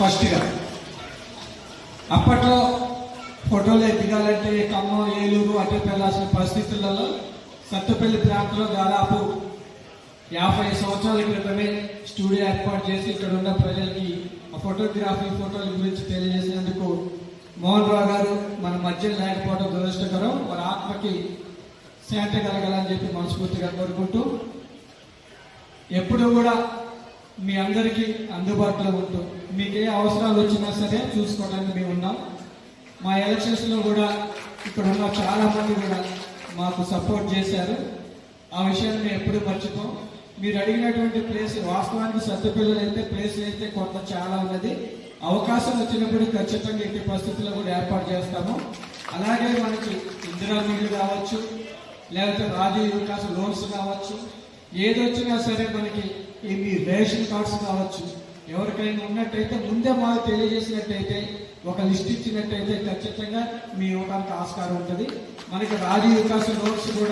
ఫస్ట్గా. అప్పట్లో ఫోటోలు ఎదిగాలంటే ఖమ్మం ఏలూరు అటు వెళ్ళాల్సిన పరిస్థితులలో సత్తుపల్లి ప్రాంతంలో దాదాపు యాభై సంవత్సరాల క్రితమే స్టూడియో ఏర్పాటు చేసి ఇక్కడ ఉన్న ప్రజలకి ఆ ఫోటోగ్రఫీ ఫోటోల గురించి తెలియజేసినందుకు మోహన్ రావు గారు మన మధ్య లేకపోవడం దురదృష్టకరం. వారి ఆత్మకి శాంతి కలగాలని చెప్పి మనస్ఫూర్తిగా కోరుకుంటూ ఎప్పుడూ కూడా మీ అందరికీ అందుబాటులో ఉంటూ మీకు ఏ అవసరాలు వచ్చినా సరే చూసుకోవడానికి మేము ఉన్నాం. మా ఎలక్షన్స్లో కూడా ఇక్కడ ఉన్న చాలా మంది కూడా మాకు సపోర్ట్ చేశారు. ఆ విషయాన్ని మేము ఎప్పుడూ మర్చిపోం. మీరు అడిగినటువంటి ప్లేస్ వాస్తవానికి సత్తుపిల్లలు అయితే ప్లేస్ అయితే కొంత చాలా ఉన్నది. అవకాశం వచ్చినప్పుడు ఖచ్చితంగా ఇంటి పరిస్థితుల్లో కూడా ఏర్పాటు చేస్తాము. అలాగే మనకి ఇందిరా కావచ్చు లేకపోతే రాజీవ్ వికాస్ లోన్స్ కావచ్చు. ఏదొచ్చినా సరే మనకి ఈ మీ రేషన్ కార్డ్స్ కావచ్చు ఎవరికైనా ఉన్నట్టయితే ముందే మాకు తెలియజేసినట్టయితే ఒక లిస్ట్ ఇచ్చినట్టయితే ఖచ్చితంగా మీ ఇవ్వడానికి ఆస్కారం ఉంటుంది. మనకి రాజీవ్ వికాస్ నోట్స్ కూడా